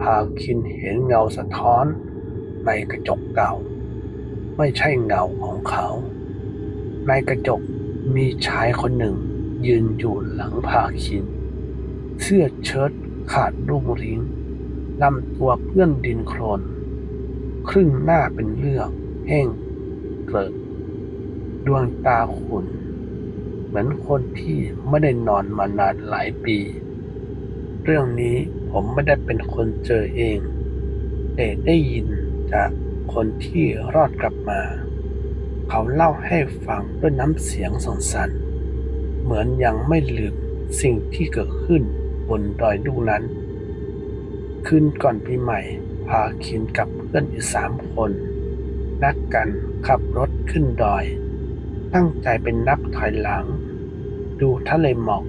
พาคินเห็นเงาสะท้อนในกระจกเก่า ไม่ใช่เงาของเขา ในกระจกมีชายคนหนึ่งยืนอยู่หลังพาคิน เสื้อเชิ้ตขาดรุ่งริ้งลำตัวเปื้อนดินโคลนครึ่งหน้าเป็นเลือดแห้งเกลอะดวงตาขุ่นเหมือนคนที่ไม่ได้นอนมานานหลายปี เรื่องนี้ ผมไม่ได้เป็นคนเจอเอง แต่ได้ยินจากคนที่รอดกลับมา เขาเล่าให้ฟังด้วยน้ำเสียงสั่นๆเหมือนยังไม่ลืมสิ่งที่เกิดขึ้นบนดอยดูนั้นคืนก่อนปีใหม่ พาคินกับเพื่อนอีกสามคน นัดกันขับรถขึ้นดอย ตั้งใจเป็นนับถอยหลัง ดูทะเลหมอก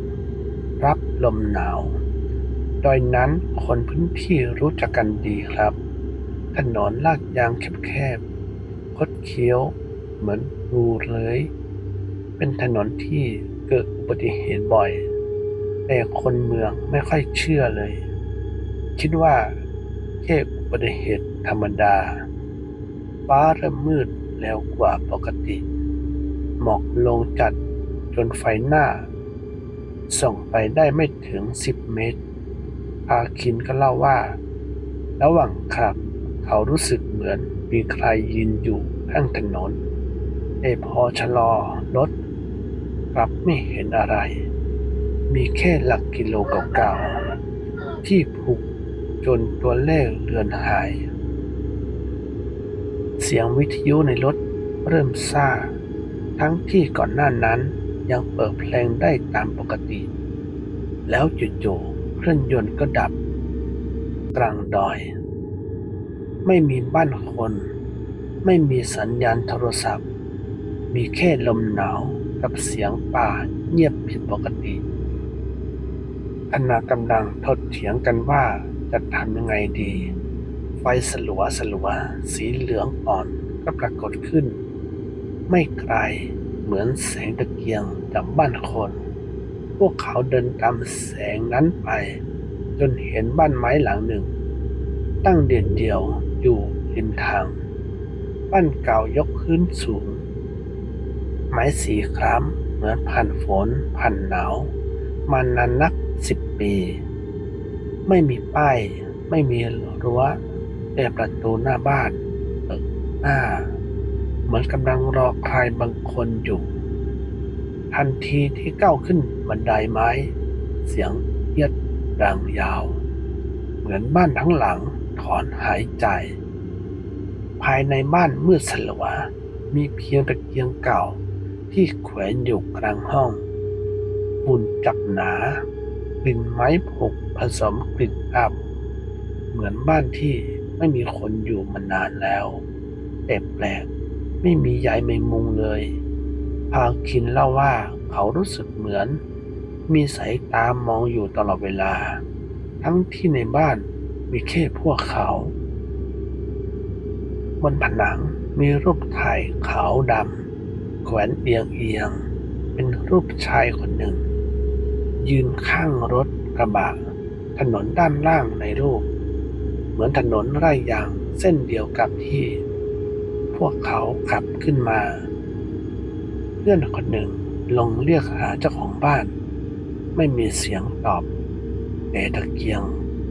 รับลมหนาว ดอยนั้นคนพื้นที่รู้จักกันดีครับ ถนนลาดยางแคบๆ คดเคี้ยวเหมือนรูเลยเป็นถนนที่เกิดอุบัติเหตุบ่อย แต่คนเมืองไม่ค่อยเชื่อเลย คิดว่าแค่อุบัติเหตุธรรมดา ฟ้าเริ่มมืดแล้วกว่าปกติ หมอกลงจัดจนไฟหน้า ส่องไปได้ไม่ถึงสิบเมตร อาคินก็เล่าว่า ระหว่างขับ เขารู้สึกเหมือนมีใครยืนอยู่ข้างถนนแต่พอชะลอรถกลับไม่เห็นอะไร มีแค่หลักกิโลเก่าๆที่ผูกจนตัวเลขเลือนหาย เสียงวิทยุในรถเริ่มซ่า ทั้งที่ก่อนหน้านั้นยังเปิดเพลงได้ตามปกติ แล้วจู่ๆ เครื่องยนต์ก็ดับ กลางดอย ไม่มีบ้านคน ไม่มีสัญญาณโทรศัพท์ มีแค่ลมหนาวกับเสียงป่าเงียบผิดปกติขณะกำลังถกเถียงกันว่าจะทำยังไงดี ไฟสลัวสลัวสีเหลืองอ่อนก็ปรากฏขึ้น ไม่ไกลเหมือนแสงตะเกียงจากบ้านคน พวกเขาเดินตามแสงนั้นไป จนเห็นบ้านไม้หลังหนึ่ง ตั้งเด่นเดียวอยู่ริมทาง บ้านเก่ายกพื้นสูง ไม้สีคล้ำเหมือนผ่านฝนผ่านหนาวมานานนักสิบปี ไม่มีป้าย ไม่มีรั้วแต่ประตูหน้าบ้านเปิดหน้า เหมือนกำลังรอใครบางคนอยู่ ทันทีที่ก้าวขึ้นบันไดไม้ เสียงเอียดดังยาว เหมือนบ้านทั้งหลังถอนหายใจ ภายในบ้านมืดสลัว มีเพียงตะเกียงเก่าที่แขวนอยู่กลางห้องฝุ่นจับหนากลิ่นไม้ผกผสมกลิ่นอับ เหมือนบ้านที่ไม่มีคนอยู่มานานแล้วแต่แปลกไม่มียายแมงมุงเลย พาคินเล่าว่าเขารู้สึกเหมือน มีสายตามองอยู่ตลอดเวลา ทั้งที่ในบ้านมีแค่พวกเขา บนผนังมีรูปถ่ายขาวดำแขวนเอียงเอียงๆเป็นรูปชายคนหนึ่ง ยืนข้างรถกระบะถนนด้านล่างในรูป เหมือนถนนไร่ยางเส้นเดียวกับที่ พวกเขาขับขึ้นมา พื่อนคนหนึ่งลงเรียกหาเจ้าของบ้าน ไม่มีเสียงตอบแต่ตะเกียง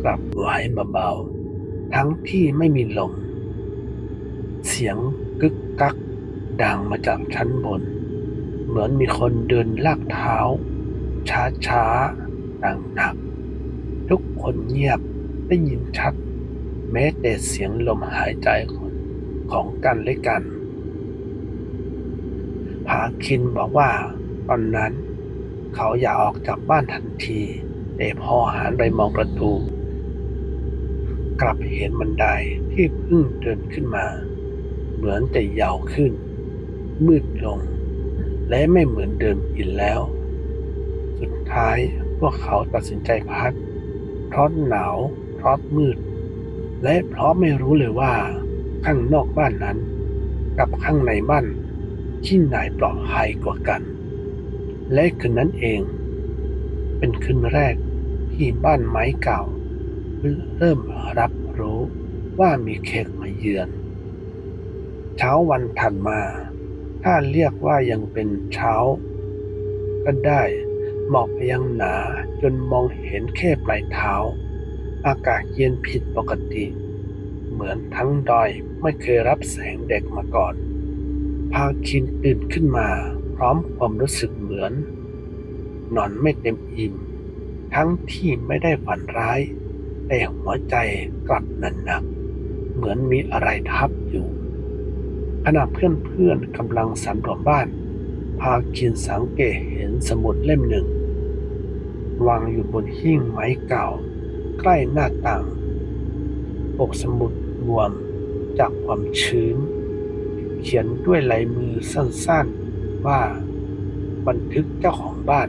กลับไหวเบาๆทั้งที่ไม่มีลม เสียงกึกกักดังมาจากชั้นบน เหมือนมีคนเดินลากเท้า ช้าๆดังหนัก ทุกคนเงียบได้ยินชัด แม้แต่เสียงลมหายใจของของกันและกัน พาคินบอกว่า ตอนนั้น เขาอยากออกจากบ้านทันที แต่พอหันไปมองประตู กลับเห็นบันไดที่เพิ่งเดินขึ้นมา เหมือนจะยาวขึ้น มืดลง และไม่เหมือนเดิมอีกแล้ว สุดท้ายพวกเขาตัดสินใจพักเพราะหนาวเพราะมืด และเพราะไม่รู้เลยว่า ข้างนอกบ้านนั้น กับข้างในบ้าน ที่ไหนปลอดภัยกว่ากัน และคืนนั้นเอง เป็นคืนแรกที่บ้านไม้เก่า เริ่มรับรู้ว่ามีแขกมาเยือน เช้าวันถัดมา ถ้าเรียกว่ายังเป็นเช้า ก็ได้หมอกยังหนาจนมองเห็นแค่ปลายเท้า อากาศเย็นผิดปกติ เหมือนทั้งดอยไม่เคยรับแสงแดดมาก่อน พาคินตื่นขึ้นมาพร้อมความรู้สึกเหมือน นอนไม่เต็มอิ่ม ทั้งที่ไม่ได้ฝันร้าย แต่หัวใจกลับหนันหนัก เหมือนมีอะไรทับอยู่ขณะเพื่อนๆกำลังสำรวจบ้าน พาคินสังเกตเห็นสมุดเล่มหนึ่ง วางอยู่บนหิ้งไม้เก่า ใกล้หน้าต่าง ปกสมุดรวมจากความชื้น เขียนด้วยลายมือสั้นๆว่า บันทึกเจ้าของบ้าน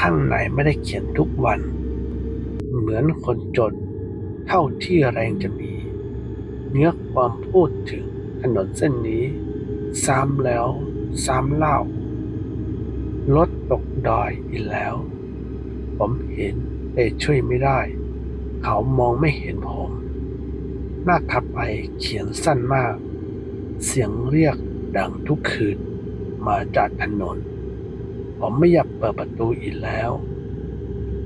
ข้างในไม่ได้เขียนทุกวัน เหมือนคนจน เท่าที่แรงจะมี เนื้อความพูดถึงถนนเส้นนี้ ซ้ำแล้ว ซ้ำเล่ารถตกดอยอีกแล้ว ผมเห็นแต่ช่วยไม่ได้ เขามองไม่เห็นผม หน้าถัดไปเขียนสั้นมาก เสียงเรียกดังทุกคืนมาจากถนน ผมไม่อยากเปิดประตูอีกแล้ว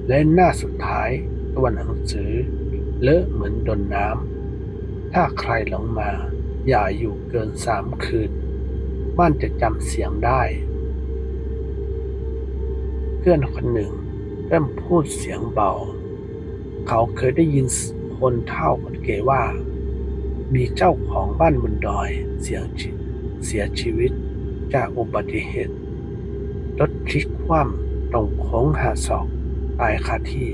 และหน้าสุดท้ายตัวหนังสือเลอะเหมือนโดนน้ำ ถ้าใครหลงมา อย่าอยู่เกินสามคืน บ้านจะจำเสียงได้ เพื่อนคนหนึ่งเริ่มพูดเสียงเบา เขาเคยได้ยินคนเฒ่าคนแก่ว่า มีเจ้าของบ้านบนดอยเสียชีเสียชีวิตจากอุบัติเหตุ รถพลิกคว่ำตรงโค้งหาศอกตายคาที่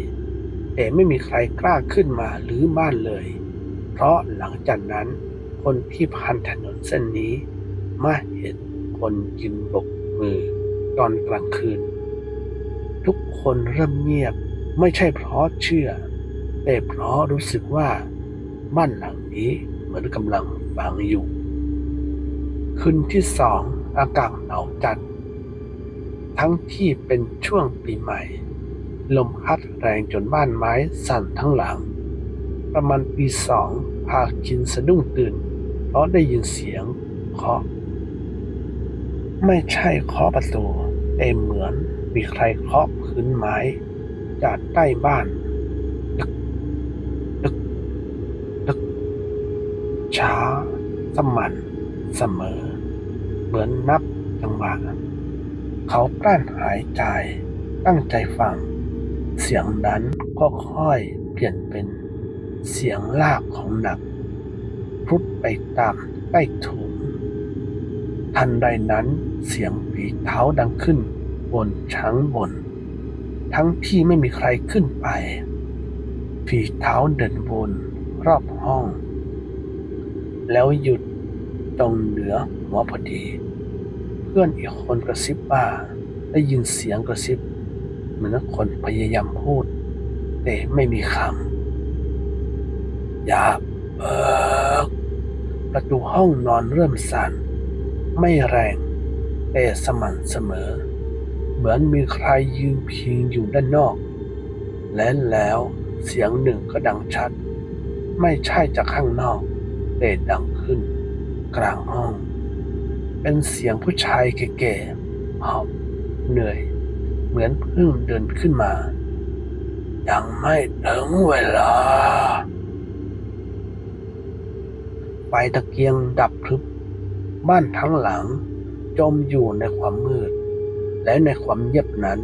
แต่ไม่มีใครกล้าขึ้นมาหรือบ้านเลย เพราะหลังจากนั้นคนที่ผ่านถนนเส้นนี้มาเห็นคนยืนบกมือตอนกลางคืน ทุกคนเริ่มเงียบไม่ใช่เพราะเชื่อ แต่เพราะรู้สึกว่าบ้านหลังนี้ เหมือนกำลังฟังอยู่ คืนที่สองอากาศหนาวจัด ทั้งที่เป็นช่วงปีใหม่ ลมพัดแรงจนบ้านไม้สั่นทั้งหลัง ประมาณปีสองพาคินสะดุ้งตื่นเพราะได้ยินเสียงเคาะ ไม่ใช่เคาะประตูแต่เหมือนมีใครเคาะพื้นไม้จากใต้บ้านดึกดึกดึก ช้า สม่ำเสมอ เหมือนนับจังหวะเขากลั้นหายใจ ตั้งใจฟัง เสียงนั้นก็ค่อยเปลี่ยนเป็นเสียงลากของหนักพุดไปตามใต้ถุนทันใดนั้นเสียงฝีเท้าดังขึ้น บนชั้นบน ทั้งที่ไม่มีใครขึ้นไปฝีเท้าเดินวนรอบห้อง แล้วหยุดตรงเหนือหัวพอดี เพื่อนอีกคนกระซิบว่าได้ยินเสียงกระซิบ เหมือนคนพยายามพูด แต่ไม่มีคำอย่าเปิดประตูห้องนอนเริ่มสั่นไม่แรง แต่สม่ำเสมอ เหมือนมีใครยืนพิงอยู่ด้านนอก และแล้วเสียงหนึ่งก็ดังชัด ไม่ใช่จากข้างนอก แต่ดังขึ้น กลางห้อง เป็นเสียงผู้ชายแก่ๆหอบเหนื่อย เหมือนเพิ่งเดินขึ้นมา ยังไม่ถึงเวลา ไฟตะเกียงดับพรึบ บ้านทั้งหลังจมอยู่ในความมืด และในความเงียบนั้น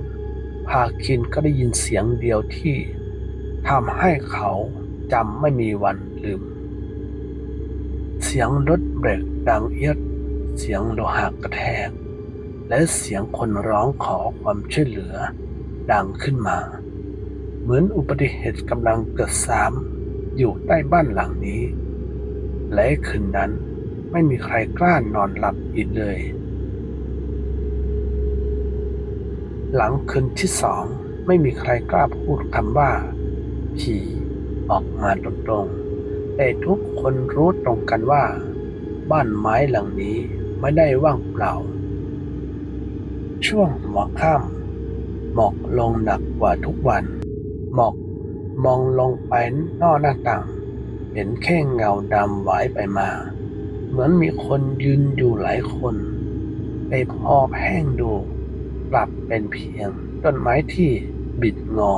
พาคินก็ได้ยินเสียงเดียวที่ทำให้เขาจำไม่มีวันลืม เสียงรถเบรกดังเอียด เสียงโลหะกระแทก และเสียงคนร้องขอความช่วยเหลือ ดังขึ้นมา เหมือนอุบัติเหตุกำลังเกิดซ้ำอยู่ใต้บ้านหลังนี้ และคืนนั้นไม่มีใครกล้านอนหลับอีกเลย หลังคืนที่สองไม่มีใครกล้าพูดคำว่า ผีออกมาตรงๆ แต่ทุกคนรู้ตรงกันว่า บ้านไม้หลังนี้ไม่ได้ว่างเปล่า ช่วงหัวค่ำหมอกลงหนักกว่าทุกวัน หมอกมองลงไปนอกหน้าต่าง เห็นแค่เงาดำไหวไปมา เหมือนมีคนยืนอยู่หลายคนไปพอแห้งดูกลับเป็นเพียงต้นไม้ที่บิดงอ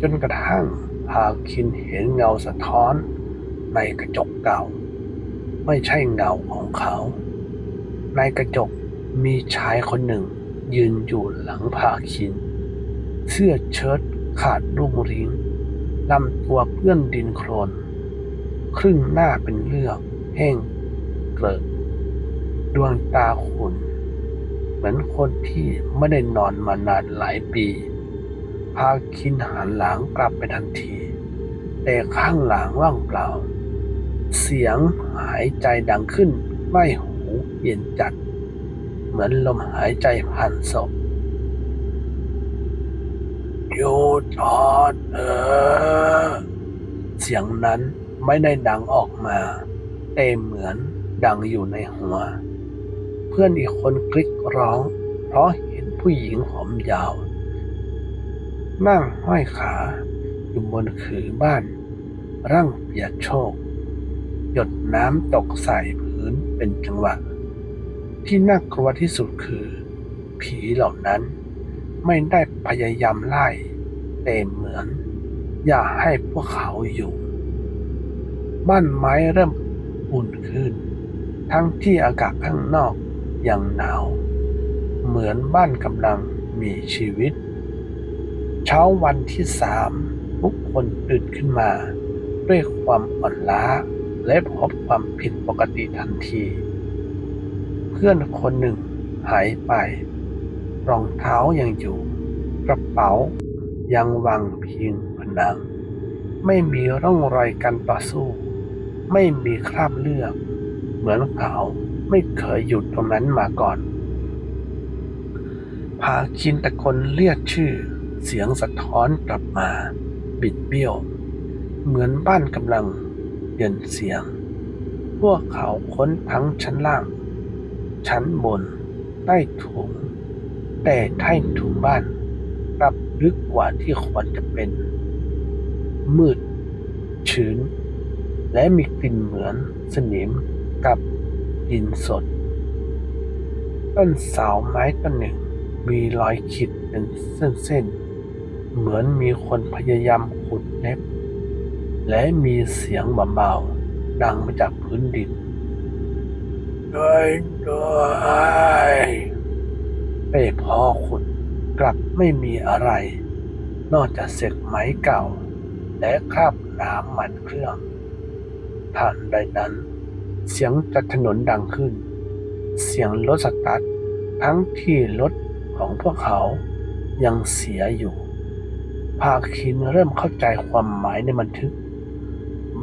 จนกระทั่ง พาคินเห็นเงาสะท้อนในกระจกเก่า ไม่ใช่เงาของเขา ในกระจกมีชายคนหนึ่งยืนอยู่หลังพาคิน เสื้อเชิ้ตขาดรูปริ้งลำตัวเปื้อนดินโคลน ครึ่งหน้าเป็นเลือกแห้งเกลอะดวงตาขุ่นเหมือนคนที่ไม่ได้นอนมานานหลายปี พาคินหันหลังกลับไปทันที แต่ข้างหลังว่างเปล่า เสียงหายใจดังขึ้นไม่หูเย็นจัด เหมือนลมหายใจผ่านศพหยุดจอดเออ เสียงนั้นไม่ได้ดังออกมา แต่เหมือนดังอยู่ในหัว เพื่อนอีกคนกริกร้อง เพราะเห็นผู้หญิงผมยาว นั่งห้อยขาอยู่บนขือบ้าน ร่างเปียกโชก หยดน้ำตกใส่พื้นเป็นจังหวะ ที่น่ากลัวที่สุดคือ ผีเหล่านั้นไม่ได้พยายามไล่แต่เหมือน อยากให้พวกเขาอยู่ บ้านไม้เริ่มอุ่นขึ้น ทั้งที่อากาศข้างนอกยังหนาว เหมือนบ้านกำลังมีชีวิต ช้าวันที่สามทุกคนตื่นขึ้นมา ด้วยความอ่อนล้าและพบความผิดปกติทันที เพื่อนคนหนึ่งหายไป รองเท้ายังอยู่ กระเป๋ายังวางพิงผนัง ไม่มีร่องรอยการต่อสู้ ไม่มีคราบเลือดเหมือนเขาไม่เคยหยุดตรงนั้นมาก่อน พาคินตะโกนเรียกชื่อ เสียงสะท้อนกลับมา บิดเบี้ยว เหมือนบ้านกำลังเปลี่ยนเสียง พวกเขาค้นทั้งชั้นล่าง ชั้นบน ใต้ถุง แต่ใต้ถุงบ้านกลับลึกกว่าที่ควรจะเป็น มืด ชื้น และมีกลิ่นเหมือนสนิมกับดินสด ต้นเสาไม้ต้นหนึ่งมีรอยขีดเป็นเส้นๆ เหมือนมีคนพยายามขุดเล็บ และมีเสียงเบาๆดังมาจากพื้นดินด้วยด้วยเป้พอขุดกลับไม่มีอะไร นอกจากเศษไม้เก่า และคราบน้ำมันเครื่องทันใดนั้น เสียงจากถนนดังขึ้น เสียงรถสตาร์ททั้งที่รถของพวกเขายังเสียอยู่ ภาคินเริ่มเข้าใจความหมายในบันทึก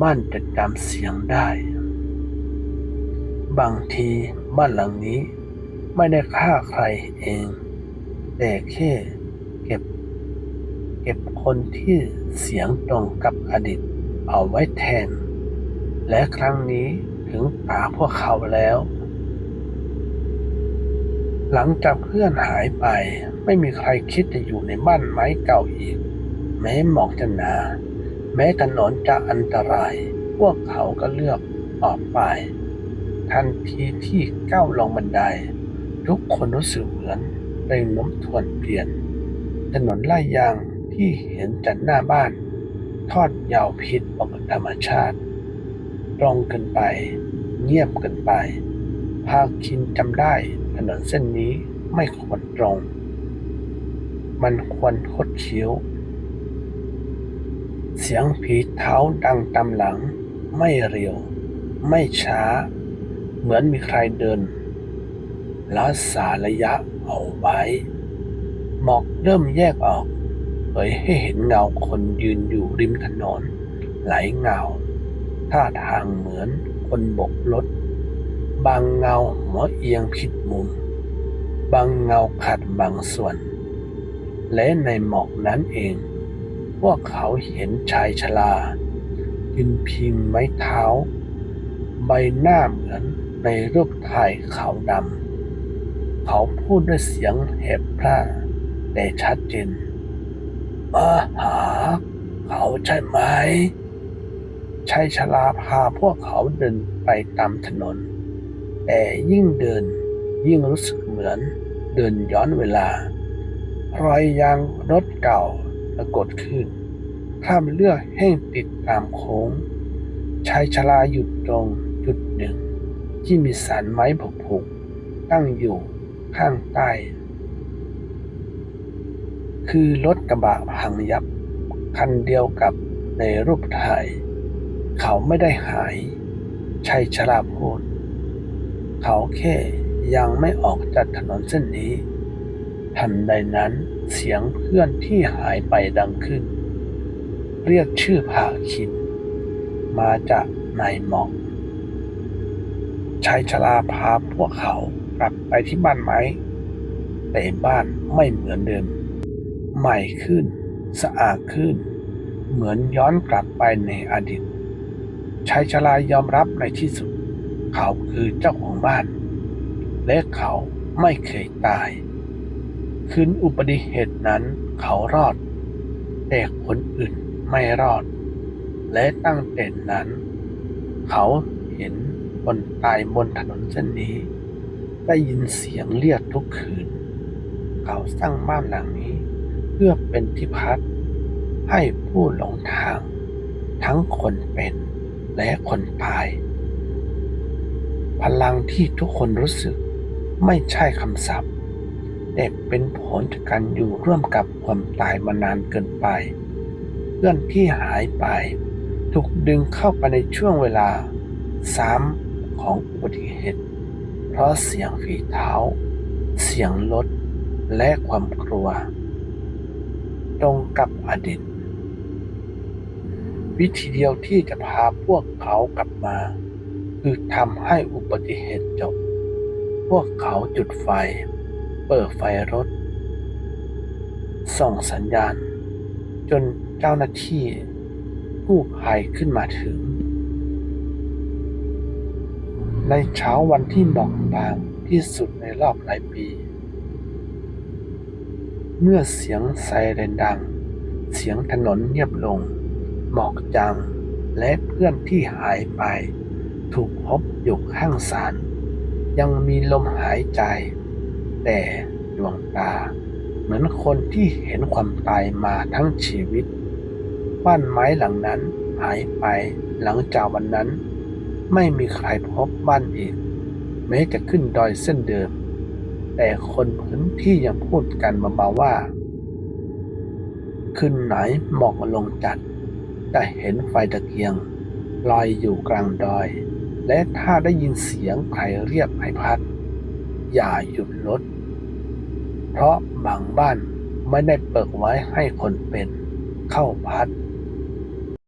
บ้านจะจำเสียงได้ บางทีบ้านหลังนี้ไม่ได้ฆ่าใครเอง แต่แค่เก็บ เก็บคนที่เสียงตรงกับอดีตเอาไว้แทน และครั้งนี้ถึงตาพวกเขาแล้ว หลังจากเพื่อนหายไปไม่มีใครคิดจะอยู่ในบ้านไม้เก่าอีก แม้หมอกจะหนา แม้ถนนจะอันตราย พวกเขาก็เลือกออกไป ทันทีที่ก้าวลงบันได ทุกคนรู้สึกเหมือนแรงน้มถ่วงเปลี่ยน ถนนลาดยางที่เห็นจากหน้าบ้าน ทอดยาวผิดปกติธรรมชาติ ตรงเกินไป เงียบเกินไป พาคินจำได้ถนนเส้นนี้ไม่ควรตรง มันควรคดเคี้ยว เสียงผีเท้าดังตามหลัง ไม่เร็ว ไม่ช้า เหมือนมีใครเดินรักษาระยะเอาไว้ หมอกเริ่มแยกออกเผยให้เห็นเงาคนยืนอยู่ริมถนนหลายเงา ท่าทางเหมือนคนบกรถ บางเงาหัวเอียงผิดมุม บางเงาขัดบางส่วน และในหมอกนั้นเอง พวกเขาเห็นชายชรายืนพิงไม้เท้า ใบหน้าเหมือนในรูปถ่ายขาวดำเขาพูดด้วยเสียงแหบพร่าแต่ชัดเจนมาหาเขาใช่ไหมชายชราพาพวกเขาเดินไปตามถนน แต่ยิ่งเดินยิ่งรู้สึกเหมือนเดินย้อนเวลา รอยยางรถเก่า ปรากฏขึ้นข้ามเลือกแห้งติดตามโค้ง ชายชราหยุดตรงจุดหนึ่ง ที่มีสารไม้ผุๆตั้งอยู่ข้างใต้ คือรถกระบะพังยับ คันเดียวกับในรูปถ่าย เขาไม่ได้หายชัยชราพูดเขาแค่ยังไม่ออกจากถนนเส้นนี้ทันใดนั้น เสียงเพื่อนที่หายไปดังขึ้น เรียกชื่อภาคิน มาจากนายหมอกชายชราพาพวกเขากลับไปที่บ้านไม้ แต่บ้านไม่เหมือนเดิม ใหม่ขึ้น สะอาดขึ้น เหมือนย้อนกลับไปในอดีตชายชรายอมรับในที่สุด เขาคือเจ้าของบ้าน และเขาไม่เคยตาย คืนอุบัติเหตุนั้นเขารอด แต่คนอื่นไม่รอด และตั้งแต่นั้น เขาเห็นคนตายบนถนนเส้นนี้ ได้ยินเสียงเรียกทุกคืน เขาสร้างบ้านหลังนี้ เพื่อเป็นที่พักให้ผู้หลงทาง ทั้งคนเป็นและคนตาย พลังที่ทุกคนรู้สึกไม่ใช่คำศัพท์ แต่เป็นผลจากการอยู่ร่วมกับความตายมานานเกินไป เพื่อนที่หายไป ถูกดึงเข้าไปในช่วงเวลาซ้ำของอุบัติเหตุ เพราะเสียงฝีเท้า เสียงรถและความกลัว ตรงกับอดีตวิธีเดียวที่จะพาพวกเขากลับมา คือทำให้อุบัติเหตุจบ พวกเขาจุดไฟ เปิดไฟรถ ส่งสัญญาณ จนเจ้าหน้าที่กู้ภัยขึ้นมาถึง ในเช้าวันที่หมอกบางที่สุดในรอบหลายปี เมื่อเสียงไซเรนดัง เสียงถนนเงียบลง หมอกจางและเพื่อนที่หายไป ถูกพบอยู่ข้างศาลยังมีลมหายใจ แต่ดวงตา เหมือนคนที่เห็นความตายมาทั้งชีวิต บ้านไม้หลังนั้นหายไปหลังจากวันนั้น ไม่มีใครพบบ้านอีก แม้จะขึ้นดอยเส้นเดิม แต่คนพื้นที่ยังพูดกันเบาๆว่า ขึ้นไหนหมอกลงจัดจะเห็นไฟตะเกียง ลอยอยู่กลางดอย และถ้าได้ยินเสียงใครเรียกให้พัด อย่าหยุดรถ เพราะบางบ้านไม่ได้เปิดไว้ให้คนเป็นเข้าพัก